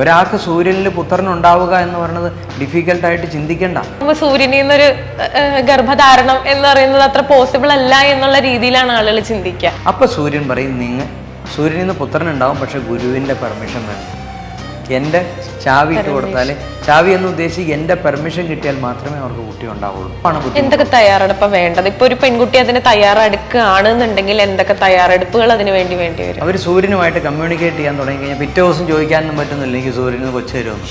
ഒരാൾക്ക് സൂര്യനിൽ പുത്രൻ ഉണ്ടാവുക എന്ന് പറയുന്നത് ഡിഫിക്കൽട്ടായിട്ട് ചിന്തിക്കണ്ട. അപ്പൊ സൂര്യനിൽ നിന്നൊരു ഗർഭധാരണം എന്ന് പറയുന്നത് അത്ര പോസിബിൾ അല്ല എന്നുള്ള രീതിയിലാണ് ആളുകൾ ചിന്തിക്കുക. അപ്പൊ സൂര്യൻ പറയും നിങ്ങൾ സൂര്യനിൽ നിന്ന് പുത്രൻ ഉണ്ടാവും പക്ഷെ ഗുരുവിന്റെ പെർമിഷൻ വേണം. എന്റെ ചാവി ഇട്ട് കൊടുത്താൽ ചാവി എന്ന് ഉദ്ദേശിച്ച് എന്റെ പെർമിഷൻ കിട്ടിയാൽ മാത്രമേ അവർക്ക് കുട്ടി ഉണ്ടാവുള്ളൂ. എന്തൊക്കെ തയ്യാറെടുപ്പാണ് വേണ്ടത്? ഇപ്പൊ ഒരു പെൺകുട്ടി അതിന് തയ്യാറെടുക്കുകയാണെന്നുണ്ടെങ്കിൽ എന്തൊക്കെ തയ്യാറെടുപ്പുകൾ അതിന് വേണ്ടി വേണ്ടി വരും? അവർ സൂര്യനുമായിട്ട് കമ്മ്യൂണിക്കേറ്റ് ചെയ്യാൻ തുടങ്ങി കഴിഞ്ഞാൽ പിറ്റേ ദിവസം ചോദിക്കാനൊന്നും പറ്റുന്നില്ല എനിക്ക് സൂര്യന് കൊച്ചു തരുമെന്ന്.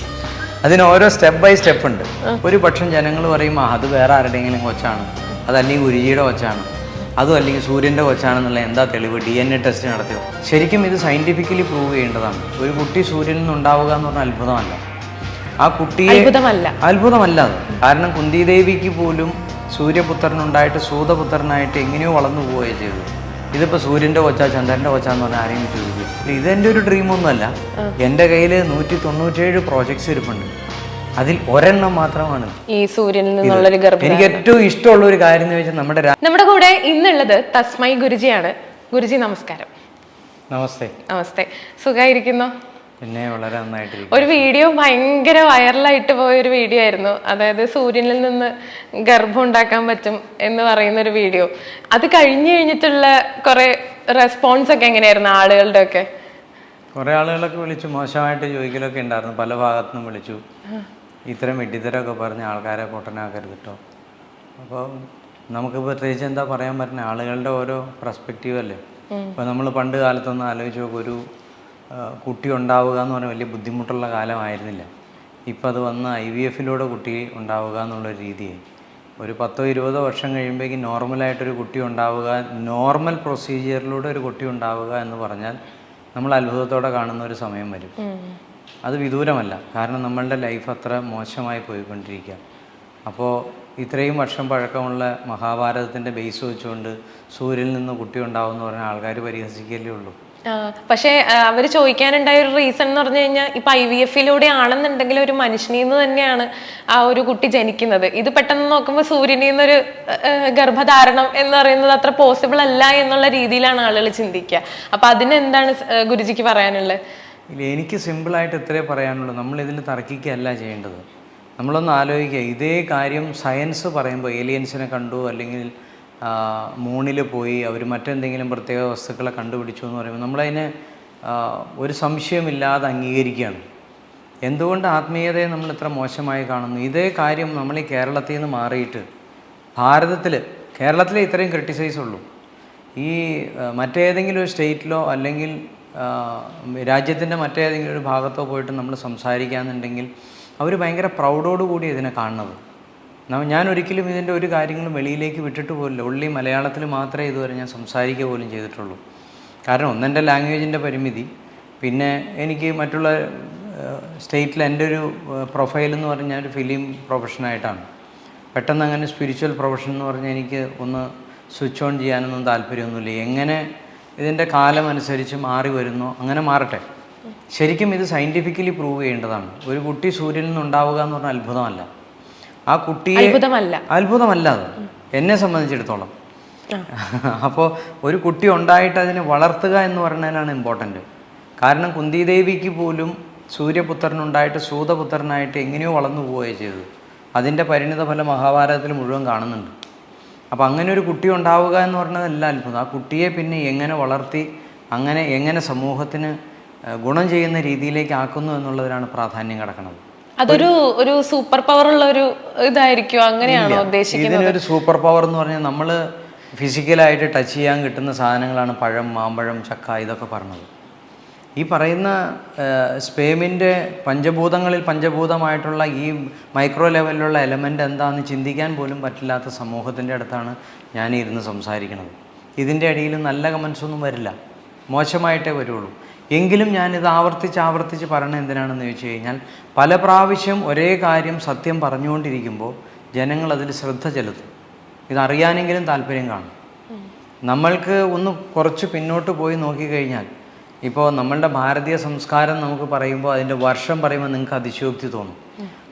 അതിന് ഓരോ സ്റ്റെപ്പ് ബൈ സ്റ്റെപ്പ് ഉണ്ട്. ഒരു പക്ഷം ജനങ്ങൾ പറയും "ആ, അത് വേറെ ആരുടെയെങ്കിലും കൊച്ചാണ്. അതല്ലെങ്കിൽ ഗുരുജിയുടെ കൊച്ചാണ്. അതും അല്ലെങ്കിൽ സൂര്യന്റെ കൊച്ചാണെന്നുള്ള എന്താ തെളിവ്? ഡി എൻ എ ടെസ്റ്റ് നടത്തിയോ? ശരിക്കും ഇത് സയന്റിഫിക്കലി പ്രൂവ് ചെയ്യേണ്ടതാണ്. ഒരു കുട്ടി സൂര്യനിൽ നിന്ന് ഉണ്ടാവുക എന്ന് പറഞ്ഞാൽ അത്ഭുതമല്ല. ആ കുട്ടിയെ അത്ഭുതമല്ല. അത്ഭുതമല്ല അത്. കാരണം കുന്തിദേവിക്ക് പോലും സൂര്യപുത്രനുണ്ടായിട്ട് സൂതപുത്രനായിട്ട് എങ്ങനെയോ വളർന്നു പോവുകയാണ് ചെയ്തത്. ഇതിപ്പോൾ സൂര്യന്റെ കൊച്ചാ ചന്ദ്രന്റെ കൊച്ചാന്ന് പറഞ്ഞാൽ ആരെയും ചോദിക്കും ഇതെന്റെ ഒരു ഡ്രീമൊന്നുമല്ല എന്റെ കയ്യിൽ നൂറ്റി തൊണ്ണൂറ്റേഴ് പ്രോജക്ട്സ് ഇരിപ്പുണ്ട്. അതിൽ ഒരെണ്ണം മാത്രമാണ്. ഈ സൂര്യനിൽ നിന്നുള്ളൊരു ഗർഭം എനിക്ക് ഏറ്റവും ഇഷ്ടമുള്ള ഒരു കാര്യം എന്ന് വെച്ചാൽ നമ്മുടെ നമ്മുടെ കൂടെ ഇന്നുള്ളത് തസ്മൈ ഗുരുജിയാണ്. ഗുരുജി നമസ്കാരം. നമസ്തേ. നമസ്തേ. സുഖായിരിക്കുന്നോ? പിന്നെ വളരെ നന്നായിട്ട് ഒരു വീഡിയോ ഭയങ്കര വൈറലായിട്ട് പോയ ഒരു വീഡിയോ ആയിരുന്നു. അതായത് സൂര്യനിൽ നിന്ന് ഗർഭം ഉണ്ടാക്കാൻ പറ്റും എന്ന് പറയുന്ന ഒരു വീഡിയോ. അത് കഴിഞ്ഞു കഴിഞ്ഞിട്ടുള്ള കുറെ റെസ്പോൺസ് ഒക്കെ എങ്ങനെയായിരുന്നു ആളുകളുടെ ഒക്കെ? കുറെ ആളുകളൊക്കെ വിളിച്ചു മോശമായിട്ട് ചോദിക്കലൊക്കെ ഉണ്ടായിരുന്നു. പല ഭാഗത്തുനിന്നും വിളിച്ചു. ഇത്തരം വെട്ടിത്തരമൊക്കെ പറഞ്ഞ് ആൾക്കാരെ പൊട്ടനാക്കരുത് കേട്ടോ അപ്പോൾ നമുക്ക് പ്രത്യേകിച്ച് എന്താ പറയാൻ പറ്റുന്ന ആളുകളുടെ ഓരോ പെർസ്പെക്റ്റീവ് അല്ലേ? ഇപ്പോൾ നമ്മൾ പണ്ട് കാലത്തൊന്ന് ആലോചിച്ച് നോക്കും ഒരു കുട്ടി ഉണ്ടാവുക എന്ന് പറഞ്ഞാൽ വലിയ ബുദ്ധിമുട്ടുള്ള കാലമായിരുന്നില്ല. ഇപ്പം അത് വന്ന് ഐ വി എഫിലൂടെ കുട്ടി ഉണ്ടാവുക എന്നുള്ളൊരു രീതിയായി. ഒരു പത്തോ ഇരുപതോ വർഷം കഴിയുമ്പോഴേക്കും നോർമലായിട്ടൊരു കുട്ടി ഉണ്ടാവുക നോർമൽ പ്രൊസീജിയറിലൂടെ ഒരു കുട്ടി ഉണ്ടാവുക എന്ന് പറഞ്ഞാൽ നമ്മൾ അത്ഭുതത്തോടെ കാണുന്ന ഒരു സമയം വരും. അത് വിദൂരമല്ല. കാരണം നമ്മളുടെ ലൈഫ് അത്ര മോശമായി പോയിക്കൊണ്ടിരിക്കുക. അപ്പോൾ ഇത്രയും വർഷം പഴക്കമുള്ള മഹാഭാരതത്തിന്റെ ബേസ് വെച്ചുകൊണ്ട് സൂര്യനിൽ നിന്ന് കുട്ടി ഉണ്ടാവും എന്ന് പറഞ്ഞാൽ ആൾക്കാർ പരിഹസിക്കല്ലേ ഉള്ളൂ. പക്ഷേ അവർ ചോദിക്കാനുണ്ടായ ഒരു റീസൺ എന്ന് പറഞ്ഞു കഴിഞ്ഞാൽ ഇപ്പം ഐ വി എഫിലൂടെ ആണെന്നുണ്ടെങ്കിൽ ഒരു മനുഷ്യനിൽ നിന്ന് തന്നെയാണ് ആ ഒരു കുട്ടി ജനിക്കുന്നത്. ഇത് പെട്ടെന്ന് നോക്കുമ്പോൾ സൂര്യനിൽ നിന്നൊരു ഗർഭധാരണം എന്ന് പറയുന്നത് അത്ര പോസിബിൾ അല്ല എന്നുള്ള രീതിയിലാണ് ആളുകൾ ചിന്തിക്കുക. അപ്പം അതിന് എന്താണ് സ്- ഏഹ്, ഗുരുജിക്ക് പറയാനുള്ളത് ഇല്ല എനിക്ക് സിമ്പിളായിട്ട് ഇത്രേ പറയാനുള്ളൂ. നമ്മൾ നമ്മളിതിൽ തർക്കിക്കുകയല്ല ചെയ്യേണ്ടത്. നമ്മളൊന്ന് ആലോചിക്കുക. ഇതേ കാര്യം സയൻസ് പറയുമ്പോൾ ഏലിയൻസിനെ കണ്ടു അല്ലെങ്കിൽ മൂണിൽ പോയി അവർ മറ്റെന്തെങ്കിലും പ്രത്യേക വസ്തുക്കളെ കണ്ടുപിടിച്ചു എന്ന് പറയുമ്പോൾ നമ്മളതിനെ ഒരു സംശയമില്ലാതെ അംഗീകരിക്കുകയാണ്. എന്തുകൊണ്ട് ആത്മീയതയെ നമ്മൾ ഇത്ര മോശമായി കാണുന്നു? ഇതേ കാര്യം നമ്മൾ ഈ കേരളത്തിൽ നിന്ന് മാറിയിട്ട് ഭാരതത്തിൽ കേരളത്തിലെ ഇത്രയും ക്രിട്ടിസൈസ് ഉള്ളൂ. ഈ മറ്റേതെങ്കിലും ഒരു സ്റ്റേറ്റിലോ അല്ലെങ്കിൽ രാജ്യത്തിന്റെ മറ്റേതെങ്കിലും ഒരു ഭാഗത്തോ പോയിട്ട് നമ്മൾ സംസാരിക്കാന്നുണ്ടെങ്കിൽ അവർ ഭയങ്കര പ്രൗഡോടുകൂടി ഇതിനെ കാണുന്നത്. ഞാൻ ഒരിക്കലും ഇതിന്റെ ഒരു കാര്യങ്ങളും വെളിയിലേക്ക് വിട്ടിട്ട് പോലില്ല. ഉള്ളി മലയാളത്തിൽ മാത്രമേ ഇതുവരെ ഞാൻ സംസാരിക്കുക പോലും ചെയ്തിട്ടുള്ളൂ. കാരണം ഒന്നെന്റെ ലാംഗ്വേജിന്റെ പരിമിതി. പിന്നെ എനിക്ക് മറ്റുള്ള സ്റ്റേറ്റിൽ എന്റെ ഒരു പ്രൊഫൈൽ എന്ന് പറഞ്ഞാൽ ഒരു ഫിലിം പ്രൊഫഷനായിട്ടാണ് പെട്ടെന്ന് അങ്ങനെ സ്പിരിച്വൽ പ്രൊഫഷൻ എന്ന് പറഞ്ഞാൽ എനിക്ക് ഒന്ന് സ്വിച്ച് ഓൺ ചെയ്യാനൊന്നും താല്പര്യമൊന്നുമില്ല. എങ്ങനെ ഇതിന്റെ കാലമനുസരിച്ച് മാറി വരുന്നു. അങ്ങനെ മാറട്ടെ. ശരിക്കും ഇത് സയന്റിഫിക്കലി പ്രൂവ് ചെയ്യേണ്ടതാണ്. ഒരു കുട്ടി സൂര്യനിൽ നിന്ന് ഉണ്ടാവുക എന്ന് പറഞ്ഞാൽ അത്ഭുതമല്ല. ആ കുട്ടിയെ അത്ഭുതമല്ല. അത്ഭുതമല്ല അത്. എന്നെ സംബന്ധിച്ചിടത്തോളം. അപ്പോൾ ഒരു കുട്ടി ഉണ്ടായിട്ട് അതിനെ വളർത്തുക എന്ന് പറഞ്ഞതിനാണ് ഇമ്പോർട്ടന്റ് കാരണം കുന്തിദേവിക്ക് പോലും സൂര്യപുത്രനുണ്ടായിട്ട് സൂതപുത്രനായിട്ട് എങ്ങനെയോ വളർന്നു പോവുകയാണ് ചെയ്തത്. അതിന്റെ പരിണിത ഫലം മഹാഭാരതത്തിൽ മുഴുവൻ കാണുന്നുണ്ട്. അപ്പോൾ അങ്ങനെ ഒരു കുട്ടി ഉണ്ടാവുക എന്ന് പറഞ്ഞതല്ല അത്ഭുതം. ആ കുട്ടിയെ പിന്നെ എങ്ങനെ വളർത്തി അങ്ങനെ എങ്ങനെ സമൂഹത്തിന് ഗുണം ചെയ്യുന്ന രീതിയിലേക്ക് ആക്കുന്നു എന്നുള്ളതിനാണ് പ്രാധാന്യം കിടക്കുന്നത്. അതൊരു ഒരു സൂപ്പർ പവർ ഉള്ള ഒരു ഇതായിരിക്കും അങ്ങനെയാണോ ഉദ്ദേശിക്കുന്നത്? ഇതിനൊരു സൂപ്പർ പവർ എന്ന് പറഞ്ഞാൽ നമ്മൾ ഫിസിക്കലായിട്ട് ടച്ച് ചെയ്യാൻ കിട്ടുന്ന സാധനങ്ങളാണ് പഴം മാമ്പഴം ചക്ക ഇതൊക്കെ പറഞ്ഞത്. ഈ പറയുന്ന സ്പേമിന്റെ പഞ്ചഭൂതങ്ങളിൽ പഞ്ചഭൂതമായിട്ടുള്ള ഈ മൈക്രോ ലെവലിലുള്ള എലമെന്റ് എന്താണെന്ന് ചിന്തിക്കാൻ പോലും പറ്റില്ലാത്ത സമൂഹത്തിന്റെ അടുത്താണ് ഞാൻ ഇരുന്ന് സംസാരിക്കുന്നത് ഇതിന്റെ ഇടയിൽ നല്ല കമൻസ് ഒന്നും വരില്ല. മോശമായിട്ടേ വരുള്ളൂ. എങ്കിലും ഞാനിത് ആവർത്തിച്ച് ആവർത്തിച്ച് പറയണത് എന്തിനാണെന്ന് ചോദിച്ചു കഴിഞ്ഞാൽ പല പ്രാവശ്യം ഒരേ കാര്യം സത്യം പറഞ്ഞുകൊണ്ടിരിക്കുമ്പോൾ ജനങ്ങൾ അതിൽ ശ്രദ്ധ ചെലുത്തും. ഇതറിയാനെങ്കിലും താല്പര്യം കാണും. നമ്മൾക്ക് ഒന്ന് കുറച്ച് പിന്നോട്ട് പോയി നോക്കിക്കഴിഞ്ഞാൽ ഇപ്പോൾ നമ്മളുടെ ഭാരതീയ സംസ്കാരം നമുക്ക് പറയുമ്പോൾ അതിന്റെ വർഷം പറയുമ്പോൾ നിങ്ങൾക്ക് അതിശയോക്തി തോന്നും.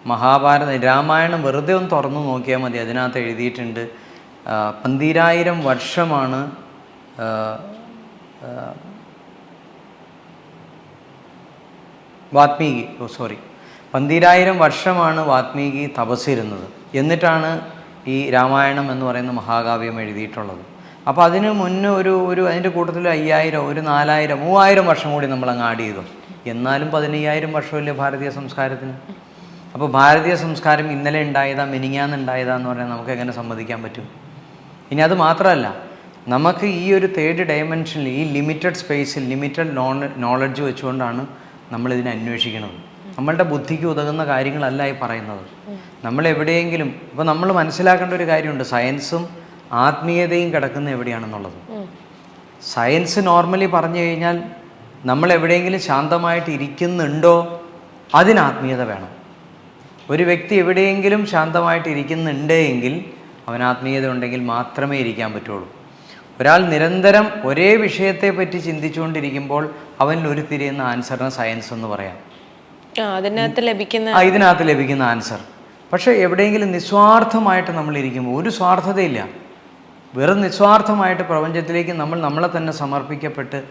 മഹാഭാരത രാമായണം വെറുതെ ഒന്ന് തുറന്നു നോക്കിയാൽ മതി അതിനകത്ത് എഴുതിയിട്ടുണ്ട്. പന്തിരായിരം വർഷമാണ് വാത്മീകി ഓ സോറി. പന്തിരായിരം വർഷമാണ് വാത്മീകി തപസ്സിരുന്നത്. എന്നിട്ടാണ് ഈ രാമായണം എന്ന് പറയുന്ന മഹാകാവ്യം എഴുതിയിട്ടുള്ളത്. അപ്പോൾ അതിന് മുന്നേ ഒരു ഒരു അതിന്റെ കൂട്ടത്തിൽ അയ്യായിരം ഒരു നാലായിരം മൂവായിരം വർഷം കൂടി നമ്മൾ അങ്ങ് ആഡ് ചെയ്തു. എന്നാലും പതിനയ്യായിരം വർഷമല്ലേ ഭാരതീയ സംസ്കാരത്തിന്? അപ്പോൾ ഭാരതീയ സംസ്കാരം ഇന്നലെ ഉണ്ടായതാ മിനിങ്ങാന്നുണ്ടായതാ എന്ന് പറഞ്ഞാൽ നമുക്ക് എങ്ങനെ സമ്മതിക്കാൻ പറ്റും? ഇനി അത് മാത്രമല്ല നമുക്ക് ഈ ഒരു തേർഡ് ഡയമെൻഷനിൽ ഈ ലിമിറ്റഡ് സ്പേസിൽ ലിമിറ്റഡ് നോളജ് വെച്ചുകൊണ്ടാണ് നമ്മളിതിനെ അന്വേഷിക്കുന്നത്. നമ്മളുടെ ബുദ്ധിക്ക് ഉതകുന്ന കാര്യങ്ങളല്ല ഈ പറയുന്നത്. നമ്മൾ എവിടെയെങ്കിലും ഇപ്പോൾ നമ്മൾ മനസ്സിലാക്കേണ്ട ഒരു കാര്യമുണ്ട്. സയൻസും ആത്മീയതയും കിടക്കുന്ന എവിടെയാണെന്നുള്ളത്. സയൻസ് നോർമലി പറഞ്ഞു കഴിഞ്ഞാൽ നമ്മൾ എവിടെയെങ്കിലും ശാന്തമായിട്ട് ഇരിക്കുന്നുണ്ടോ അതിന് ആത്മീയത വേണം. ഒരു വ്യക്തി എവിടെയെങ്കിലും ശാന്തമായിട്ട് ഇരിക്കുന്നുണ്ട് എങ്കിൽ അവൻ ആത്മീയത ഉണ്ടെങ്കിൽ മാത്രമേ ഇരിക്കാൻ പറ്റുള്ളൂ. ഒരാൾ നിരന്തരം ഒരേ വിഷയത്തെ പറ്റി ചിന്തിച്ചുകൊണ്ടിരിക്കുമ്പോൾ അവനിൽ ഒരു തിരിയുന്ന ആൻസറിന് സയൻസ് എന്ന് പറയാം. അതിനകത്ത് ലഭിക്കുന്ന ഇതിനകത്ത് ലഭിക്കുന്ന ആൻസർ പക്ഷേ എവിടെയെങ്കിലും നിസ്വാർത്ഥമായിട്ട് നമ്മൾ ഇരിക്കുമ്പോൾ ഒരു സ്വാർത്ഥതയില്ല. വെറും നിസ്വാർത്ഥമായിട്ട് പ്രപഞ്ചത്തിലേക്ക് നമ്മൾ നമ്മളെ തന്നെ സമർപ്പിക്കപ്പെട്ട്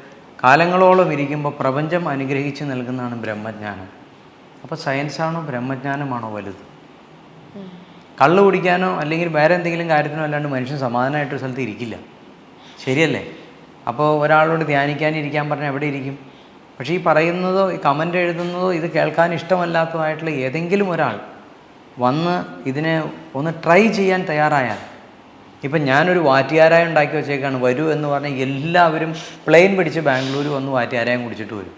കാലങ്ങളോളം ഇരിക്കുമ്പോൾ പ്രപഞ്ചം അനുഗ്രഹിച്ച് നൽകുന്നതാണ് ബ്രഹ്മജ്ഞാനം. അപ്പോൾ സയൻസാണോ ബ്രഹ്മജ്ഞാനമാണോ വലുത്? കള്ളു കുടിക്കാനോ അല്ലെങ്കിൽ വേറെ എന്തെങ്കിലും കാര്യത്തിനോ അല്ലാണ്ട് മനുഷ്യൻ സമാധാനമായിട്ടൊരു സ്ഥലത്ത് ഇരിക്കില്ല. ശരിയല്ലേ? അപ്പോൾ ഒരാളോട് ധ്യാനിക്കാനിരിക്കാൻ പറഞ്ഞാൽ എവിടെ ഇരിക്കും? പക്ഷേ ഈ പറയുന്നതോ ഈ കമന്റ് എഴുതുന്നതോ ഇത് കേൾക്കാൻ ഇഷ്ടമല്ലാത്തതായിട്ടുള്ള ഏതെങ്കിലും ഒരാൾ വന്ന് ഇതിനെ ഒന്ന് ട്രൈ ചെയ്യാൻ തയ്യാറായാൽ ഇപ്പം ഞാനൊരു വാറ്റുകാരായ ഉണ്ടാക്കി വെച്ചേക്കാണ്. വരൂ എന്ന് പറഞ്ഞാൽ എല്ലാവരും പ്ലെയിൻ പിടിച്ച് ബാംഗ്ലൂർ വന്ന് വാറ്റുകാരായം കുടിച്ചിട്ട് വരും.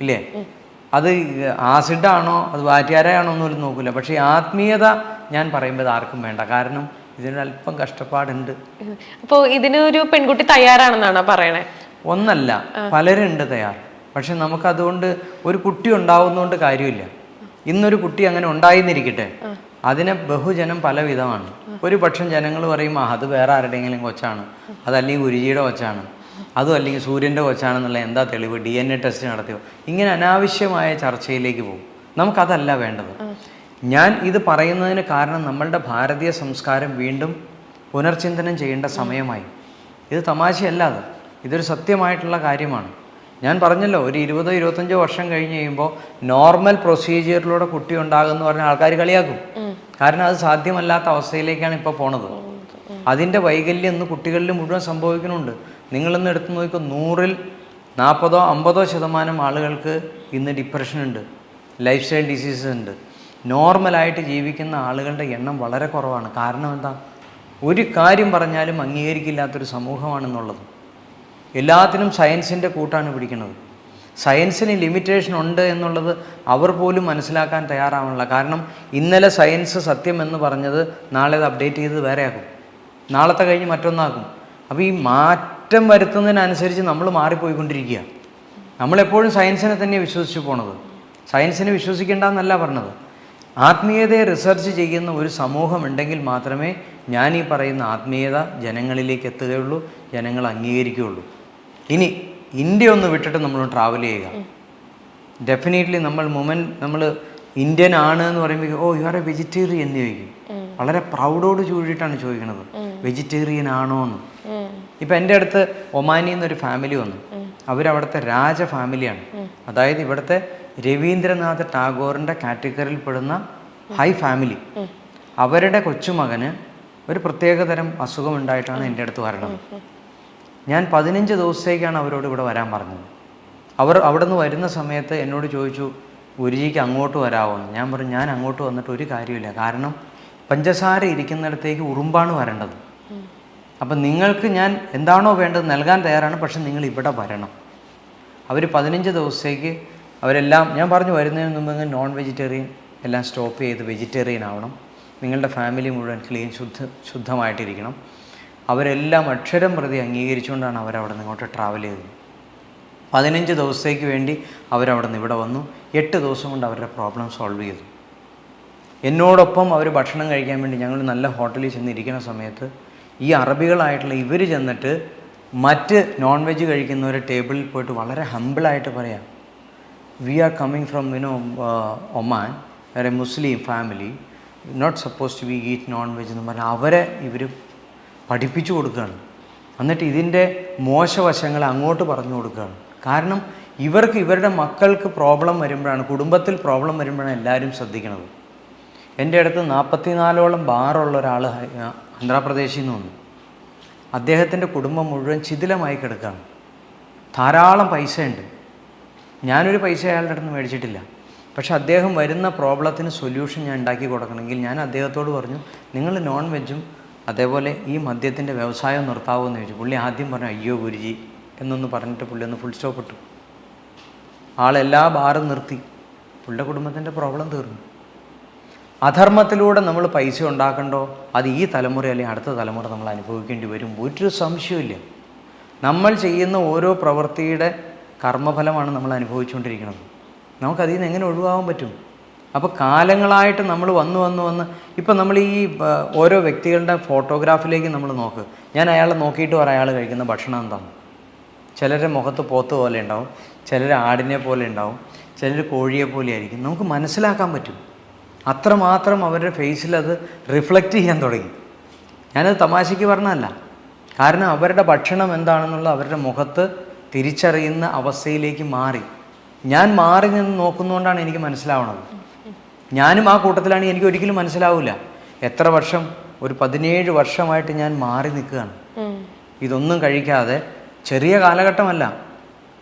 ഇല്ലേ? അത് ആസിഡാണോ അത് വാറ്റുകാരായാണോ എന്നൊന്നും നോക്കില്ല പക്ഷേ ആത്മീയത ഞാൻ പറയുമ്പോൾ ആർക്കും വേണ്ട. കാരണം ഇതിനൊരല്പം കഷ്ടപ്പാടുണ്ട്. അപ്പോൾ ഇതിന് ഒരു പെൺകുട്ടി തയ്യാറാണെന്നാണോ പറയണേ? ഒന്നല്ല പലരുണ്ട് തയ്യാർ. പക്ഷെ നമുക്കതുകൊണ്ട് ഒരു കുട്ടി ഉണ്ടാവുന്നതുകൊണ്ട് കാര്യമില്ല. ഇന്നൊരു കുട്ടി അങ്ങനെ ഉണ്ടായിന്നിരിക്കട്ടെ. അതിനെ ബഹുജനം പലവിധമാണ്. ഒരു പക്ഷം ജനങ്ങൾ പറയും ആ അത് വേറെ ആരുടെയെങ്കിലും കൊച്ചാണ്. അതല്ലെങ്കിൽ ഗുരുജിയുടെ കൊച്ചാണ്. അതും അല്ലെങ്കിൽ സൂര്യന്റെ കൊച്ചാണെന്നുള്ള എന്താ തെളിവ്? ഡി എൻ എ ടെസ്റ്റ് നടത്തിയോ? ഇങ്ങനെ അനാവശ്യമായ ചർച്ചയിലേക്ക് പോകും. നമുക്കതല്ല വേണ്ടത്. ഞാൻ ഇത് പറയുന്നതിന് കാരണം നമ്മളുടെ ഭാരതീയ സംസ്കാരം വീണ്ടും പുനർചിന്തനം ചെയ്യേണ്ട സമയമായി. ഇത് തമാശയല്ല അത്. ഇതൊരു സത്യമായിട്ടുള്ള കാര്യമാണ്. ഞാൻ പറഞ്ഞല്ലോ ഒരു ഇരുപതോ ഇരുപത്തഞ്ചോ വർഷം കഴിഞ്ഞ് കഴിയുമ്പോൾ നോർമൽ പ്രൊസീജിയറിലൂടെ കുട്ടി ഉണ്ടാകുമെന്ന് പറഞ്ഞ ആൾക്കാർ കളിയാക്കും. കാരണം അത് സാധ്യമല്ലാത്ത അവസ്ഥയിലേക്കാണ് ഇപ്പോൾ പോണത്. അതിന്റെ വൈകല്യം ഇന്ന് കുട്ടികളിൽ മുഴുവൻ സംഭവിക്കുന്നുണ്ട്. നിങ്ങളിന്ന് എടുത്തു നോക്കിക്കോ നൂറിൽ നാൽപ്പതോ അമ്പതോ ശതമാനം ആളുകൾക്ക് ഇന്ന് ഡിപ്രഷൻ ഉണ്ട്. ലൈഫ് സ്റ്റൈൽ ഡിസീസസ് ഉണ്ട്. നോർമലായിട്ട് ജീവിക്കുന്ന ആളുകളുടെ എണ്ണം വളരെ കുറവാണ്. കാരണം എന്താ? ഒരു കാര്യം പറഞ്ഞാലും അംഗീകരിക്കില്ലാത്തൊരു സമൂഹമാണെന്നുള്ളത്. എല്ലാത്തിനും സയൻസിന്റെ കൂട്ടാണ് പിടിക്കുന്നത് സയൻസിന് ലിമിറ്റേഷൻ ഉണ്ട് എന്നുള്ളത് അവർ പോലും മനസ്സിലാക്കാൻ തയ്യാറാവണില്ല. കാരണം ഇന്നലെ സയൻസ് സത്യം എന്ന് പറഞ്ഞത് നാളെ അത് അപ്ഡേറ്റ് ചെയ്ത് വേറെയാക്കും നാളത്തെ കഴിഞ്ഞ് മറ്റൊന്നാകും. അപ്പോൾ ഈ മാറ്റം വരുത്തുന്നതിനനുസരിച്ച് നമ്മൾ മാറിപ്പോയിക്കൊണ്ടിരിക്കുക. നമ്മളെപ്പോഴും സയൻസിനെ തന്നെ വിശ്വസിച്ച് പോണത്. സയൻസിനെ വിശ്വസിക്കേണ്ട എന്നല്ല പറഞ്ഞത്. ആത്മീയതയെ റിസർച്ച് ചെയ്യുന്ന ഒരു സമൂഹം ഉണ്ടെങ്കിൽ മാത്രമേ ഞാൻ ഈ പറയുന്ന ആത്മീയത ജനങ്ങളിലേക്ക് എത്തുകയുള്ളൂ ജനങ്ങൾ അംഗീകരിക്കുകയുള്ളൂ. ഇനി ഇന്ത്യ ഒന്ന് വിട്ടിട്ട് നമ്മൾ ട്രാവൽ ചെയ്യുക. ഡെഫിനറ്റ്ലി നമ്മൾ മുമൻ നമ്മൾ ഇന്ത്യൻ ആണ് എന്ന് പറയുമ്പോൾ oh you are a vegetarian എന്ന് ചോദിക്കും. വളരെ പ്രൗഡോട് ചൂടിയിട്ടാണ് ചോദിക്കുന്നത് വെജിറ്റേറിയൻ ആണോ എന്ന്. ഇപ്പം എന്റെ അടുത്ത് ഒമാനി എന്നൊരു ഫാമിലി വന്നു. അവരവിടുത്തെ രാജ ഫാമിലിയാണ് അതായത് ഇവിടുത്തെ രവീന്ദ്രനാഥ് ടാഗോറിന്റെ കാറ്റഗറിയിൽ പെടുന്ന ഹൈ ഫാമിലി അവരുടെ കൊച്ചുമകന് ഒരു പ്രത്യേകതരം അസുഖമുണ്ടായിട്ടാണ് എന്റെ അടുത്ത് വരണത് ഞാൻ പതിനഞ്ച് ദിവസത്തേക്കാണ് അവരോട് ഇവിടെ വരാൻ പറഞ്ഞത്. അവർ അവിടെ നിന്ന് വരുന്ന സമയത്ത് എന്നോട് ചോദിച്ചു ഗുരുജിക്ക് അങ്ങോട്ട് വരാമോ എന്ന് ഞാൻ പറഞ്ഞു ഞാൻ അങ്ങോട്ട് വന്നിട്ട് ഒരു കാര്യമില്ല കാരണം പഞ്ചസാര ഇരിക്കുന്നിടത്തേക്ക് ഉറുമ്പാണ് വരേണ്ടത്. അപ്പം നിങ്ങൾക്ക് ഞാൻ എന്താണോ വേണ്ടത് നൽകാൻ തയ്യാറാണ് പക്ഷെ നിങ്ങൾ ഇവിടെ വരണം. അവർ പതിനഞ്ച് ദിവസത്തേക്ക് അവരെല്ലാം ഞാൻ പറഞ്ഞു വരുന്നതിന് മുമ്പ് നോൺ വെജിറ്റേറിയൻ എല്ലാം സ്റ്റോപ്പ് ചെയ്ത് വെജിറ്റേറിയൻ ആവണം. നിങ്ങളുടെ ഫാമിലി മുഴുവൻ ക്ലീൻ ശുദ്ധ ശുദ്ധമായിട്ടിരിക്കണം. അവരെല്ലാം അക്ഷരം പ്രതി അംഗീകരിച്ചുകൊണ്ടാണ് അവരവിടെ നിന്ന് ഇങ്ങോട്ട് ട്രാവൽ ചെയ്തത്. പതിനഞ്ച് ദിവസത്തേക്ക് വേണ്ടി അവരവിടെ നിന്ന് ഇവിടെ വന്നു. എട്ട് ദിവസം കൊണ്ട് അവരുടെ പ്രോബ്ലം സോൾവ് ചെയ്തു. എന്നോടൊപ്പം അവർ ഭക്ഷണം കഴിക്കാൻ വേണ്ടി ഞങ്ങൾ നല്ല ഹോട്ടലിൽ ചെന്നിരിക്കുന്ന സമയത്ത് ഈ അറബികളായിട്ടുള്ള ഇവർ ചെന്നിട്ട് മറ്റ് നോൺ വെജ് കഴിക്കുന്നവരെ ടേബിളിൽ പോയിട്ട് വളരെ ഹമ്പിളായിട്ട് പറയാം we are coming from you know Oman വേറെ Muslim family not suppose to be eat non veg എന്ന് പറഞ്ഞാൽ അവരെ ഇവർ പഠിപ്പിച്ചു കൊടുക്കുകയാണ്. എന്നിട്ട് ഇതിന്റെ മോശവശങ്ങൾ അങ്ങോട്ട് പറഞ്ഞു കൊടുക്കുകയാണ്. കാരണം ഇവർക്ക് ഇവരുടെ മക്കൾക്ക് പ്രോബ്ലം വരുമ്പോഴാണ് കുടുംബത്തിൽ പ്രോബ്ലം വരുമ്പോഴാണ് എല്ലാവരും ശ്രദ്ധിക്കുന്നത്. എന്റെ അടുത്ത് നാൽപ്പത്തിനാലോളം ബാറുള്ള ഒരാൾ ആന്ധ്രാപ്രദേശിൽ നിന്ന് വന്നു. അദ്ദേഹത്തിന്റെ കുടുംബം മുഴുവൻ ശിഥിലമായി കിടക്കുകയാണ്. ധാരാളം പൈസയുണ്ട്. ഞാനൊരു പൈസ അയാളുടെ അടുത്ത് മേടിച്ചിട്ടില്ല. പക്ഷെ അദ്ദേഹം വരുന്ന പ്രോബ്ലത്തിന് സൊല്യൂഷൻ ഞാൻ ഉണ്ടാക്കി കൊടുക്കണമെങ്കിൽ ഞാൻ അദ്ദേഹത്തോട് പറഞ്ഞു നിങ്ങൾ നോൺ വെജും അതേപോലെ ഈ മദ്യത്തിന്റെ വ്യവസായം നിർത്താവുമെന്ന് ചോദിച്ചു. പുള്ളി ആദ്യം പറഞ്ഞു അയ്യോ ഗുരുജി എന്നൊന്ന് പറഞ്ഞിട്ട് പുള്ളി ഒന്ന് ഫുൾ സ്റ്റോപ്പ് ഇട്ടു. ആളെല്ലാ ഭാരം നിർത്തി. പുള്ളിയുടെ കുടുംബത്തിന്റെ പ്രോബ്ലം തീർന്നു. അധർമ്മത്തിലൂടെ നമ്മൾ പൈസ ഉണ്ടാക്കണ്ടോ? അത് ഈ തലമുറ അല്ലെങ്കിൽ അടുത്ത തലമുറ നമ്മൾ അനുഭവിക്കേണ്ടി വരും. ഒരു സംശയമില്ല നമ്മൾ ചെയ്യുന്ന ഓരോ പ്രവൃത്തിയുടെ കർമ്മഫലമാണ് നമ്മൾ അനുഭവിച്ചുകൊണ്ടിരിക്കുന്നത്. നമുക്കതിൽ നിന്ന് എങ്ങനെ ഒഴിവാകാൻ പറ്റും? അപ്പോൾ കാലങ്ങളായിട്ട് നമ്മൾ വന്ന് വന്ന് വന്ന് ഇപ്പം നമ്മൾ ഈ ഓരോ വ്യക്തികളുടെ ഫോട്ടോഗ്രാഫിലേക്ക് നമ്മൾ നോക്ക്. ഞാൻ അയാളെ നോക്കിയിട്ട് പറയാം അയാൾ കഴിക്കുന്ന ഭക്ഷണം എന്താണ്? ചിലരുടെ മുഖത്ത് പോത്ത് പോലെ ഉണ്ടാവും ചിലർ ആടിനെ പോലെ ഉണ്ടാവും ചിലർ കോഴിയെ പോലെ ആയിരിക്കും. നമുക്ക് മനസ്സിലാക്കാൻ പറ്റും. അത്രമാത്രം അവരുടെ ഫേസിൽ അത് റിഫ്ലക്റ്റ് ചെയ്യാൻ തുടങ്ങി. ഞാനത് തമാശയ്ക്ക് പറഞ്ഞതല്ല. കാരണം അവരുടെ ഭക്ഷണം എന്താണെന്നുള്ള അവരുടെ മുഖത്ത് തിരിച്ചറിയുന്ന അവസ്ഥയിലേക്ക് മാറി. ഞാൻ മാറി നിന്ന് നോക്കുന്നതുകൊണ്ടാണ് എനിക്ക് മനസ്സിലാവണത്. ഞാനും ആ കൂട്ടത്തിലാണ് എനിക്ക് ഒരിക്കലും മനസ്സിലാവില്ല എത്ര വർഷം ഒരു പതിനേഴ് വർഷമായിട്ട് ഞാൻ മാറി നിൽക്കുകയാണ്. ഇതൊന്നും കഴിക്കാതെ ചെറിയ കാലഘട്ടമല്ല.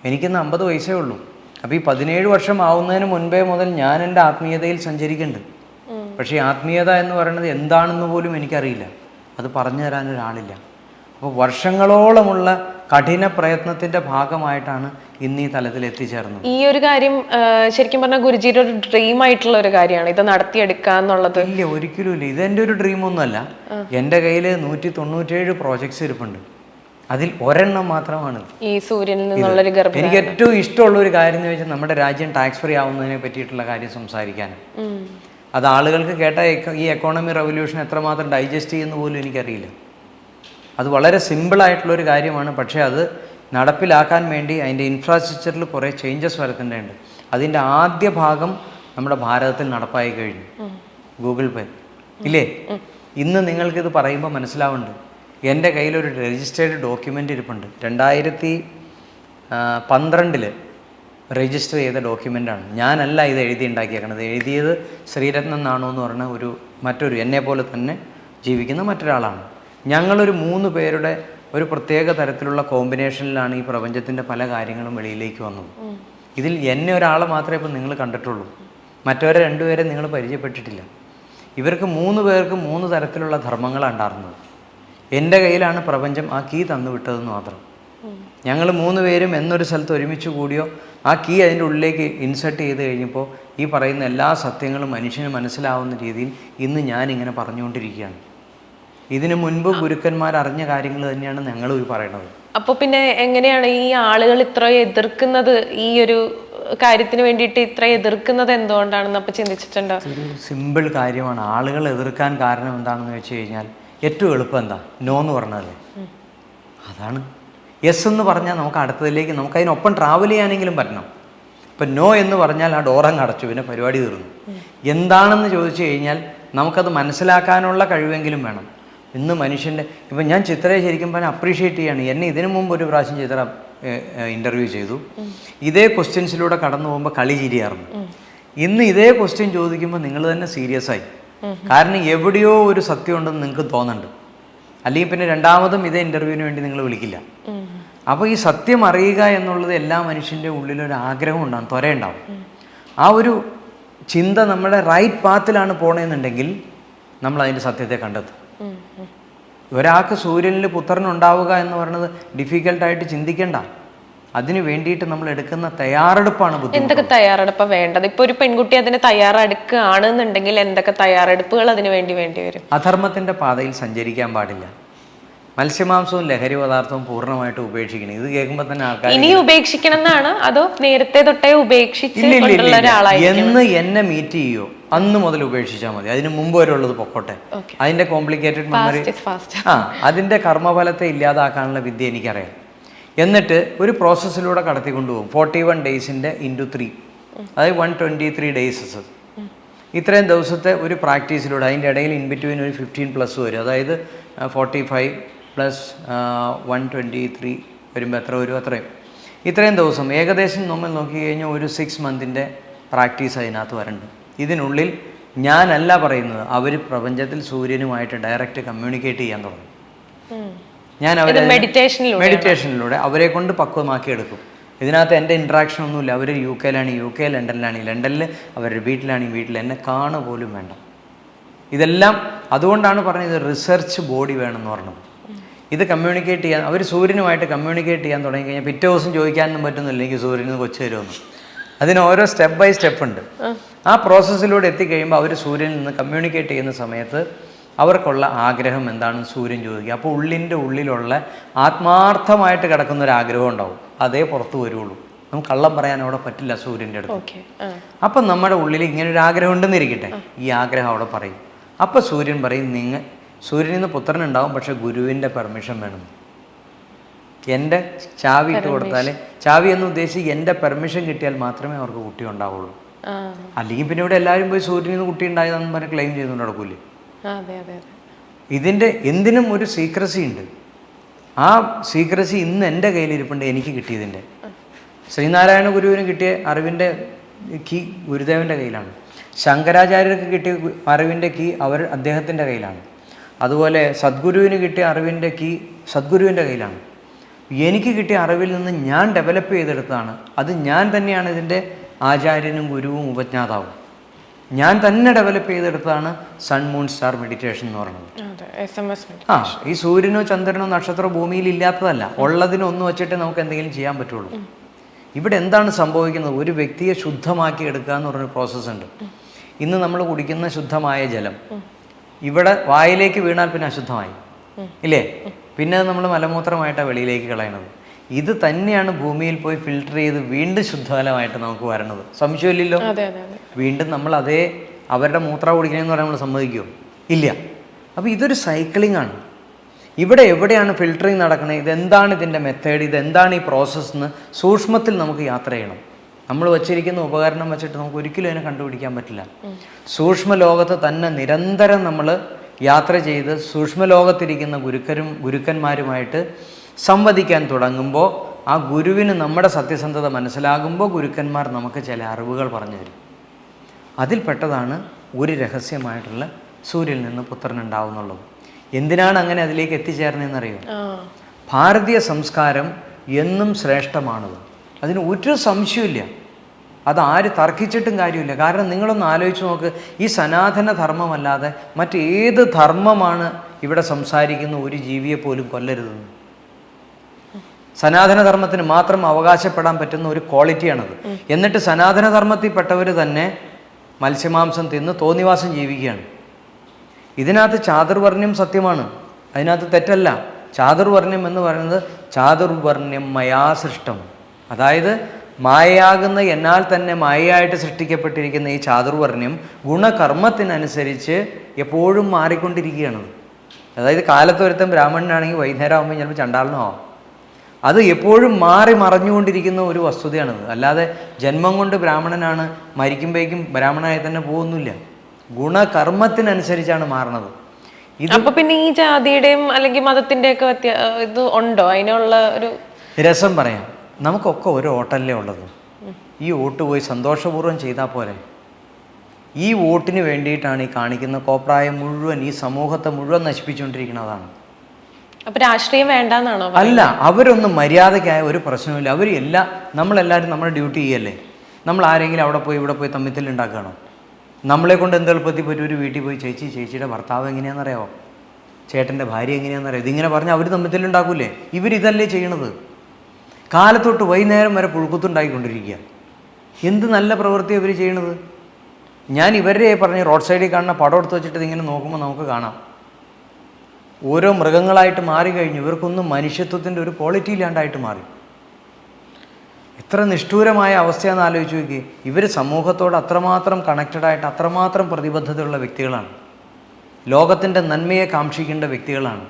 എനിക്കിന്ന് അമ്പത് വയസ്സേ ഉള്ളൂ. അപ്പോൾ ഈ പതിനേഴ് വർഷം ആവുന്നതിന് മുൻപേ മുതൽ ഞാൻ എന്റെ ആത്മീയതയിൽ സഞ്ചരിക്കുന്നുണ്ട്. പക്ഷേ ആത്മീയത എന്ന് പറയുന്നത് എന്താണെന്ന് പോലും എനിക്കറിയില്ല. അത് പറഞ്ഞു തരാൻ ഒരാളില്ല. അപ്പോൾ വർഷങ്ങളോളമുള്ള കഠിന പ്രയത്നത്തിന്റെ ഭാഗമായിട്ടാണ് ഇന്ന് ഈ തലത്തിൽ എത്തിച്ചേർന്നു. ഈ ഒരു കാര്യം ശരിക്കും പറഞ്ഞാൽ ഗുരുജിയുടെ ഒരു ഡ്രീം ആയിട്ടുള്ള ഒരു കാര്യമാണ്. ഇത് നടത്തിയെടുക്കുക എന്നുള്ളത്. ഇല്ല ഒരിക്കലും ഇല്ല. എന്റെ ഒരു ഡ്രീം ഒന്നുമല്ല. എന്റെ കയ്യിൽ നൂറ്റി തൊണ്ണൂറ്റേഴ് പ്രോജക്ട്സ് ഇരിപ്പുണ്ട്. അതിൽ ഒരെണ്ണം മാത്രമാണ്. ഈ സൂര്യനിൽ നിന്നുള്ളൊരു ഗർഭം എനിക്ക് ഏറ്റവും ഇഷ്ടമുള്ള ഒരു കാര്യം എന്ന് വെച്ചാൽ നമ്മുടെ രാജ്യം ടാക്സ് ഫ്രീ ആവുന്നതിനെ പറ്റിയിട്ടുള്ള കാര്യം സംസാരിക്കാൻ. അത് ആളുകൾക്ക് കേട്ട ഈ എക്കോണമി റവല്യൂഷൻ എത്രമാത്രം ഡൈജസ്റ്റ് ചെയ്യുന്ന പോലും എനിക്കറിയില്ല. അത് വളരെ സിമ്പിളായിട്ടുള്ളൊരു കാര്യമാണ്. പക്ഷേ അത് നടപ്പിലാക്കാൻ വേണ്ടി അതിന്റെ ഇൻഫ്രാസ്ട്രക്ചറിൽ കുറേ ചേഞ്ചസ് വരുത്തേണ്ടതുണ്ട് അതിന്റെ ആദ്യ ഭാഗം നമ്മുടെ ഭാരതത്തിൽ നടപ്പായി കഴിഞ്ഞു. ഗൂഗിൾ പേ ഇല്ലേ? ഇന്ന് നിങ്ങൾക്കിത് പറയുമ്പോൾ മനസ്സിലാവുന്നുണ്ട്. എന്റെ കയ്യിലൊരു രജിസ്റ്റേർഡ് ഡോക്യുമെന്റ് ഇരിപ്പുണ്ട്. രണ്ടായിരത്തി പന്ത്രണ്ടിൽ രജിസ്റ്റർ ചെയ്ത ഡോക്യുമെന്റാണ് ഞാനല്ല ഇത് എഴുതി ഉണ്ടാക്കിയേക്കണത്. എഴുതിയത് ശ്രീരത്നം നാണു എന്ന് പറഞ്ഞ ഒരു മറ്റൊരു എന്നെ പോലെ തന്നെ ജീവിക്കുന്ന മറ്റൊരാളാണ്. ഞങ്ങളൊരു മൂന്ന് പേരുടെ ഒരു പ്രത്യേക തരത്തിലുള്ള കോമ്പിനേഷനിലാണ് ഈ പ്രപഞ്ചത്തിന്റെ പല കാര്യങ്ങളും വെളിയിലേക്ക് വന്നത്. ഇതിൽ എന്നെ ഒരാളെ മാത്രമേ ഇപ്പം നിങ്ങൾ കണ്ടിട്ടുള്ളൂ. മറ്റവരെ രണ്ടുപേരെ നിങ്ങൾ പരിചയപ്പെട്ടിട്ടില്ല. ഇവർക്ക് മൂന്ന് പേർക്ക് മൂന്ന് തരത്തിലുള്ള ധർമ്മങ്ങളാണ് ഉണ്ടായിരുന്നത്. എന്റെ കയ്യിലാണ് പ്രപഞ്ചം ആ കീ തന്നു വിട്ടതെന്ന് മാത്രം. ഞങ്ങൾ മൂന്ന് പേരും എന്നൊരു സ്ഥലത്ത് ഒരുമിച്ച് കൂടിയോ ആ കീ അതിന്റെ ഉള്ളിലേക്ക് ഇൻസെർട്ട് ചെയ്ത് കഴിഞ്ഞപ്പോൾ ഈ പറയുന്ന എല്ലാ സത്യങ്ങളും മനുഷ്യന് മനസ്സിലാവുന്ന രീതിയിൽ ഇന്ന് ഞാനിങ്ങനെ പറഞ്ഞുകൊണ്ടിരിക്കുകയാണ്. ഇതിനു മുൻപ് ഗുരുക്കന്മാർ അറിഞ്ഞ കാര്യങ്ങൾ തന്നെയാണ് ഞങ്ങൾ ഈ പറയണത്. അപ്പൊ പിന്നെ എങ്ങനെയാണ് ഈ ആളുകൾ ഇത്ര എതിർക്കുന്നത്? ഈ ഒരു കാര്യത്തിന് വേണ്ടിയിട്ട് ഇത്ര എതിർക്കുന്നത് എന്തുകൊണ്ടാണെന്ന് അപ്പൊ ചിന്തിച്ചിട്ടുണ്ടോ? ഒരു സിമ്പിൾ കാര്യമാണ്. ആളുകൾ എതിർക്കാൻ കാരണം എന്താണെന്ന് വെച്ച് കഴിഞ്ഞാൽ ഏറ്റവും എളുപ്പം എന്താ? നോ എന്ന് പറഞ്ഞതല്ലേ? അതാണ്. യെസ് എന്ന് പറഞ്ഞാൽ നമുക്ക് അടുത്തതിലേക്ക് നമുക്ക് അതിനൊപ്പം ട്രാവൽ ചെയ്യാനെങ്കിലും പറ്റണം. ഇപ്പം നോ എന്ന് പറഞ്ഞാൽ ആ ഡോറങ്ങ് അടച്ചു പിന്നെ പരിപാടി തീർന്നു. എന്താണെന്ന് ചോദിച്ചു കഴിഞ്ഞാൽ നമുക്കത് മനസ്സിലാക്കാനുള്ള കഴിവെങ്കിലും വേണം. ഇന്ന് മനുഷ്യന്റെ ഇപ്പം ഞാൻ ചിത്രയെ ശരിക്കും പറഞ്ഞാൽ അപ്രീഷിയേറ്റ് ചെയ്യാണ്. എന്നെ ഇതിനു മുമ്പ് ഒരു പ്രാവശ്യം ചിത്ര ഇന്റർവ്യൂ ചെയ്തു. ഇതേ ക്വസ്റ്റ്യൻസിലൂടെ കടന്നു പോകുമ്പോൾ കളി ചിരിയായിരുന്നു ഇന്ന് ഇതേ ക്വസ്റ്റ്യൻ ചോദിക്കുമ്പോൾ നിങ്ങൾ തന്നെ സീരിയസ് ആയി. കാരണം എവിടെയോ ഒരു സത്യം ഉണ്ടെന്ന് നിങ്ങൾക്ക് തോന്നുന്നുണ്ട്. അല്ലെങ്കിൽ പിന്നെ രണ്ടാമതും ഇതേ ഇന്റർവ്യൂവിന് വേണ്ടി നിങ്ങൾ വിളിക്കില്ല. അപ്പോൾ ഈ സത്യം അറിയുക എന്നുള്ളത് എല്ലാ മനുഷ്യന്റെ ഉള്ളിലൊരു ആഗ്രഹം ഉണ്ടാകും ത്വരയുണ്ടാവും ആ ഒരു ചിന്ത നമ്മുടെ റൈറ്റ് പാത്തിലാണ് പോകണമെന്നുണ്ടെങ്കിൽ നമ്മൾ അതിന്റെ സത്യത്തെ കണ്ടെത്തും. ഒരാൾക്ക് സൂര്യനിൽ പുത്രൻ ഉണ്ടാവുക എന്ന് പറയുന്നത് ഡിഫിക്കൽട്ടായിട്ട് ചിന്തിക്കണ്ട. അതിനു വേണ്ടിയിട്ട് നമ്മൾ എടുക്കുന്ന തയ്യാറെടുപ്പാണ് എന്തൊക്കെ തയ്യാറെടുപ്പാണ് വേണ്ടത്? ഇപ്പൊ ഒരു പെൺകുട്ടി അതിന് തയ്യാറെടുക്കുകയാണെന്നുണ്ടെങ്കിൽ എന്തൊക്കെ തയ്യാറെടുപ്പുകൾ അതിന് വേണ്ടി വേണ്ടി വരും? അധർമ്മത്തിന്റെ പാതയിൽ സഞ്ചരിക്കാൻ പാടില്ല. മത്സ്യമാംസവും ലഹരി പദാർത്ഥവും പൂർണമായിട്ട് ഉപേക്ഷിക്കണം. ഇത് കേൾക്കുമ്പോൾ തന്നെ ആൾക്കാർ ഇനി ഉപേക്ഷിക്കണം എന്നാണ്? അതോ നേരത്തെ തൊട്ടേ ഉപേക്ഷിച്ച് എന്ന് എന്നെ മീറ്റ് ചെയ്യോ? അന്ന് മുതൽ ഉപേക്ഷിച്ചാൽ മതി. അതിന് മുമ്പ് വരെ ഉള്ളത് പൊക്കോട്ടെ. അതിന്റെ കോംപ്ലിക്കേറ്റഡ് മെമ്മറി ആ അതിന്റെ കർമ്മഫലത്തെ ഇല്ലാതാക്കാനുള്ള വിദ്യ എനിക്കറിയാം. എന്നിട്ട് ഒരു പ്രോസസ്സിലൂടെ കടത്തി കൊണ്ടുപോകും ഫോർട്ടി വൺ ഡേയ്സിന്റെ ഇന്റു ത്രീ അതായത് വൺ ട്വന്റി ത്രീ ഡേയ്സസ് ഇത്രയും ദിവസത്തെ ഒരു പ്രാക്ടീസിലൂടെ അതിന്റെ ഇടയിൽ ഇൻ ബിറ്റ്വീൻ ഒരു ഫിഫ്റ്റീൻ പ്ലസ് വരും. അതായത് forty five plus one twenty three വരുമ്പോൾ എത്ര വരും? അത്രയും. ഇത്രയും ദിവസം. ഏകദേശം നമ്മൾ നോക്കി കഴിഞ്ഞാൽ ഒരു സിക്സ് മന്തിന്റെ പ്രാക്ടീസ് അതിനകത്ത് വരണ്ട്. ഇതിനുള്ളിൽ ഞാനല്ല പറയുന്നത് അവർ പ്രപഞ്ചത്തിൽ സൂര്യനുമായിട്ട് ഡയറക്റ്റ് കമ്മ്യൂണിക്കേറ്റ് ചെയ്യാൻ തുടങ്ങും. ഞാൻ അവരെ മെഡിറ്റേഷനിലൂടെ അവരെ കൊണ്ട് പക്വമാക്കി എടുക്കും. ഇതിനകത്ത് എന്റെ ഇൻട്രാക്ഷൻ ഒന്നുമില്ല. അവർ യു കെയിലാണ് യു കെ ലണ്ടനിലാണ് ലണ്ടനിൽ അവരുടെ വീട്ടിലാണ് വീട്ടിൽ എന്നെ കാണ പോലും വേണ്ട. ഇതെല്ലാം അതുകൊണ്ടാണ് പറഞ്ഞത് റിസർച്ച് ബോഡി വേണമെന്ന് പറഞ്ഞത്. ഇത് കമ്മ്യൂണിക്കേറ്റ് ചെയ്യാൻ അവർ സൂര്യനുമായിട്ട് കമ്മ്യൂണിക്കേറ്റ് ചെയ്യാൻ തുടങ്ങി കഴിഞ്ഞാൽ പിറ്റേ ദിവസം ചോദിക്കാനൊന്നും പറ്റുന്നില്ല എനിക്ക് സൂര്യനിൽ നിന്ന് കൊച്ചു തരുമെന്ന്. അതിന് ഓരോ സ്റ്റെപ്പ് ബൈ സ്റ്റെപ്പ് ഉണ്ട്. ആ. പ്രോസസ്സിലൂടെ എത്തിക്കഴിയുമ്പോൾ അവർ സൂര്യനിൽ നിന്ന് കമ്മ്യൂണിക്കേറ്റ് ചെയ്യുന്ന സമയത്ത് അവർക്കുള്ള ആഗ്രഹം എന്താണെന്ന് സൂര്യൻ ചോദിക്കുക അപ്പോൾ ഉള്ളിന്റെ ഉള്ളിലുള്ള ആത്മാർത്ഥമായിട്ട് കിടക്കുന്ന ഒരു ആഗ്രഹം ഉണ്ടാവും. അതേ പുറത്ത് വരുള്ളൂ. നമുക്ക് കള്ളം പറയാൻ അവിടെ പറ്റില്ല സൂര്യന്റെ അടുത്ത്. അപ്പം നമ്മുടെ ഉള്ളിൽ ഇങ്ങനെ ഒരു ആഗ്രഹം ഉണ്ടെന്ന് ഇരിക്കട്ടെ. ഈ ആഗ്രഹം അവിടെ പറയും. അപ്പം സൂര്യൻ പറയും നിങ്ങൾ സൂര്യനിൽ നിന്ന് പുത്രൻ ഉണ്ടാവും പക്ഷേ ഗുരുവിന്റെ പെർമിഷൻ വേണം. എന്റെ ചാവി ഇട്ട് കൊടുത്താൽ ചാവി എന്ന് ഉദ്ദേശിച്ച് എന്റെ പെർമിഷൻ കിട്ടിയാൽ മാത്രമേ അവർക്ക് കുട്ടി ഉണ്ടാവുള്ളൂ. അല്ലെങ്കിൽ പിന്നെ ഇവിടെ എല്ലാവരും പോയി സൂര്യനിൽ നിന്ന് കുട്ടി ഉണ്ടായതെന്ന് പറഞ്ഞ് ക്ലെയിം ചെയ്തുകൊണ്ട് നടക്കൂലേ ഇതിന്റെ എന്തിനും ഒരു സീക്രസി ഉണ്ട്. ആ സീക്രസി ഇന്ന് എന്റെ കയ്യിലിരിപ്പുണ്ട് എനിക്ക് കിട്ടിയതിന്റെ. ശ്രീനാരായണ ഗുരുവിന് കിട്ടിയ അറിവിന്റെ കീ ഗുരുദേവന്റെ കയ്യിലാണ്. ശങ്കരാചാര്യർക്ക് കിട്ടിയ അറിവിന്റെ കീ അവർ അദ്ദേഹത്തിന്റെ കയ്യിലാണ്. അതുപോലെ സദ്ഗുരുവിന് കിട്ടിയ അറിവിന്റെ കീ സദ്ഗുരുവിന്റെ കയ്യിലാണ്. എനിക്ക് കിട്ടിയ അറിവിൽ നിന്ന് ഞാൻ ഡെവലപ്പ് ചെയ്തെടുത്തതാണ്. അത് ഞാൻ തന്നെയാണ് ഇതിന്റെ ആചാര്യനും ഗുരുവും ഉപജ്ഞാതാവും. ഞാൻ തന്നെ ഡെവലപ്പ് ചെയ്തെടുത്തതാണ് സൺ മൂൺ സ്റ്റാർ മെഡിറ്റേഷൻ എന്ന് പറയുന്നത്. ആ ഈ സൂര്യനോ ചന്ദ്രനോ നക്ഷത്രമോ ഭൂമിയിൽ ഇല്ലാത്തതല്ല. ഉള്ളതിനൊന്നും വെച്ചിട്ട് നമുക്ക് എന്തെങ്കിലും ചെയ്യാൻ പറ്റുള്ളൂ. ഇവിടെ എന്താണ് സംഭവിക്കുന്നത്? ഒരു വ്യക്തിയെ ശുദ്ധമാക്കി എടുക്കുക എന്ന് പറഞ്ഞൊരു പ്രോസസ്സ് ഉണ്ട്. ഇന്ന് നമ്മൾ കുടിക്കുന്ന ശുദ്ധമായ ജലം. ഇവിടെ വായിലേക്ക് വീണാൽ പിന്നെ അശുദ്ധമായി. ഇല്ലേ? പിന്നെ അത് നമ്മൾ മലമൂത്രമായിട്ടാണ് വെളിയിലേക്ക് കളയണത്. ഇത് തന്നെയാണ് ഭൂമിയിൽ പോയി ഫിൽട്ടർ ചെയ്ത് വീണ്ടും ശുദ്ധജലമായിട്ട് നമുക്ക് വരണത്. സംശയമില്ലല്ലോ? വീണ്ടും നമ്മൾ അതേ അവരുടെ മൂത്ര കുടിക്കണമെന്ന് പറയാൻ നമ്മൾ സമ്മതിക്കുമോ ഇല്ല. അപ്പോൾ ഇതൊരു സൈക്ലിംഗ് ആണ്. ഇവിടെ എവിടെയാണ് ഫിൽട്ടറിങ് നടക്കുന്നത് ഇതെന്താണ് ഇതിന്റെ മെത്തേഡ് ഇതെന്താണ് ഈ പ്രോസസ്സ് എന്ന് സൂക്ഷ്മത്തിൽ നമുക്ക് യാത്ര ചെയ്യണം. നമ്മൾ വച്ചിരിക്കുന്ന ഉപകരണം വെച്ചിട്ട് നമുക്ക് ഒരിക്കലും അതിനെ കണ്ടുപിടിക്കാൻ പറ്റില്ല. സൂക്ഷ്മ ലോകത്ത് തന്നെ നിരന്തരം നമ്മൾ യാത്ര ചെയ്ത് സൂക്ഷ്മ ലോകത്തിരിക്കുന്ന ഗുരുക്കരും ഗുരുക്കന്മാരുമായിട്ട് സംവദിക്കാൻ തുടങ്ങുമ്പോൾ ആ ഗുരുവിന് നമ്മുടെ സത്യസന്ധത മനസ്സിലാകുമ്പോൾ ഗുരുക്കന്മാർ നമുക്ക് ചില അറിവുകൾ പറഞ്ഞു തരും. അതിൽപ്പെട്ടതാണ് ഒരു രഹസ്യമായിട്ടുള്ള സൂര്യനിൽ നിന്ന് പുത്രൻ ഉണ്ടാവുന്നുള്ളത്. എന്തിനാണ് അങ്ങനെ അതിലേക്ക് എത്തിച്ചേർന്നതെന്നറിയോ? ഭാരതീയ സംസ്കാരം എന്നും ശ്രേഷ്ഠമാണത്. അതിന് ഒരു സംശയമില്ല അത് ആര് തർക്കിച്ചിട്ടും കാര്യമില്ല. കാരണം നിങ്ങളൊന്ന് ആലോചിച്ച് നോക്ക് ഈ സനാതന ധർമ്മമല്ലാതെ മറ്റേത് ധർമ്മമാണ് ഇവിടെ സംസാരിക്കുന്ന ഒരു ജീവിയെ പോലും കൊല്ലരുതെന്ന് സനാതനധർമ്മത്തിന് മാത്രം അവകാശപ്പെടാൻ പറ്റുന്ന ഒരു ക്വാളിറ്റിയാണത്. എന്നിട്ട് സനാതനധർമ്മത്തിൽപ്പെട്ടവർ തന്നെ മത്സ്യമാംസം തിന്ന് തോന്നിവാസം ജീവിക്കുകയാണ്. ഇതിനകത്ത് ചാതുർവർണ്യം സത്യമാണ്. അതിനകത്ത് തെറ്റല്ല. ചാതുർവർണ്യം എന്ന് പറയുന്നത് ചാതുർവർണ്യം മയാ സൃഷ്ടം അതായത് മായയാകുന്ന എന്നാൽ തന്നെ മായയായിട്ട് സൃഷ്ടിക്കപ്പെട്ടിരിക്കുന്ന ഈ ചാതുർവർണ്യം ഗുണകർമ്മത്തിനനുസരിച്ച് എപ്പോഴും മാറിക്കൊണ്ടിരിക്കുകയാണ് അതായത് കാലത്തൊരുത്തം ബ്രാഹ്മണനാണെങ്കിൽ വൈകുന്നേരം ആകുമ്പോൾ ചിലപ്പോൾ ചണ്ടാളനാവും അത് എപ്പോഴും മാറി മറഞ്ഞുകൊണ്ടിരിക്കുന്ന ഒരു വസ്തുതയാണത്. അല്ലാതെ ജന്മം കൊണ്ട് ബ്രാഹ്മണനാണ് മരിക്കുമ്പോഴേക്കും ബ്രാഹ്മണനായി തന്നെ പോകുന്നില്ല. ഗുണകർമ്മത്തിനനുസരിച്ചാണ് മാറണത്. അപ്പൊ പിന്നെ ഈ ജാതിയുടെയും അല്ലെങ്കിൽ മതത്തിന്റെയൊക്കെ ഇത് ഉണ്ടോ? അതിനുള്ള ഒരു രസം പറയാം. നമുക്കൊക്കെ ഒരു ഓട്ടല്ലേ ഉള്ളത്. ഈ വോട്ട് പോയി സന്തോഷപൂർവം ചെയ്താൽ പോലെ ഈ വോട്ടിന് വേണ്ടിയിട്ടാണ് ഈ കാണിക്കുന്ന കോപ്രായം മുഴുവൻ ഈ സമൂഹത്തെ മുഴുവൻ നശിപ്പിച്ചുകൊണ്ടിരിക്കുന്നതാണ്. അപ്പൊ രാഷ്ട്രീയം വേണ്ടെന്നാണോ അല്ല അവരൊന്നും മര്യാദയ്ക്കായ ഒരു പ്രശ്നവുമില്ല. അവർ എല്ലാ നമ്മളെല്ലാവരും നമ്മുടെ ഡ്യൂട്ടി ചെയ്യല്ലേ. നമ്മൾ ആരെങ്കിലും അവിടെ പോയി ഇവിടെ പോയി തമ്മിത്തിൽ ഉണ്ടാക്കണം നമ്മളെ കൊണ്ട് എന്ത് എളുപ്പത്തിൽ പറ്റും? ഒരു വീട്ടിൽ പോയി ചേച്ചി ചേച്ചിയുടെ ഭർത്താവ് എങ്ങനെയാണെന്നറിയാമോ ചേട്ടന്റെ ഭാര്യ എങ്ങനെയാണെന്നറിയാം ഇതിങ്ങനെ പറഞ്ഞാൽ അവർ തമ്മിത്തലുണ്ടാക്കൂലേ ഇവരിതല്ലേ ചെയ്യണത്? കാലത്തൊട്ട് വൈകുന്നേരം വരെ പുഴുക്കുത്തുണ്ടായിക്കൊണ്ടിരിക്കുക. എന്ത് നല്ല പ്രവൃത്തി ഇവർ ചെയ്യണത്? ഞാൻ ഇവരുടെ പറഞ്ഞ് റോഡ് സൈഡിൽ കാണുന്ന പടം എടുത്ത് വെച്ചിട്ട് ഇതിങ്ങനെ നോക്കുമ്പോൾ നമുക്ക് കാണാം. ഓരോ മൃഗങ്ങളായിട്ട് മാറിക്കഴിഞ്ഞു. ഇവർക്കൊന്നും മനുഷ്യത്വത്തിന്റെ ഒരു ക്വാളിറ്റി ഇല്ലാണ്ടായിട്ട് മാറി. എത്ര നിഷ്ഠൂരമായ അവസ്ഥയാണെന്ന് ആലോചിച്ച് നോക്കി ഇവർ സമൂഹത്തോട് അത്രമാത്രം കണക്റ്റഡ് ആയിട്ട് അത്രമാത്രം പ്രതിബദ്ധതയുള്ള വ്യക്തികളാണ്. ലോകത്തിന്റെ നന്മയെ കാക്ഷിക്കേണ്ട വ്യക്തികളാണ്.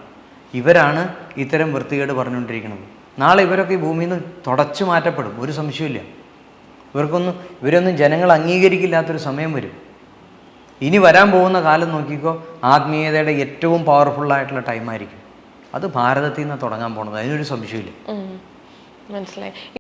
ഇവരാണ് ഇത്തരം വൃത്തികേട് പറഞ്ഞുകൊണ്ടിരിക്കുന്നത്. നാളെ ഇവരൊക്കെ ഈ ഭൂമിയിൽ നിന്ന് തുടച്ചു മാറ്റപ്പെടും ഒരു സംശയമില്ല ഇവർക്കൊന്നും ഇവരൊന്നും ജനങ്ങൾ അംഗീകരിക്കില്ലാത്തൊരു സമയം വരും. ഇനി വരാൻ പോകുന്ന കാലം നോക്കിക്കോ ആത്മീയതയുടെ ഏറ്റവും പവർഫുള്ളായിട്ടുള്ള ടൈമായിരിക്കും അത് ഭാരതത്തിൽ നിന്ന് തുടങ്ങാൻ പോണത് അതിനൊരു സംശയമില്ല. മനസ്സിലായി.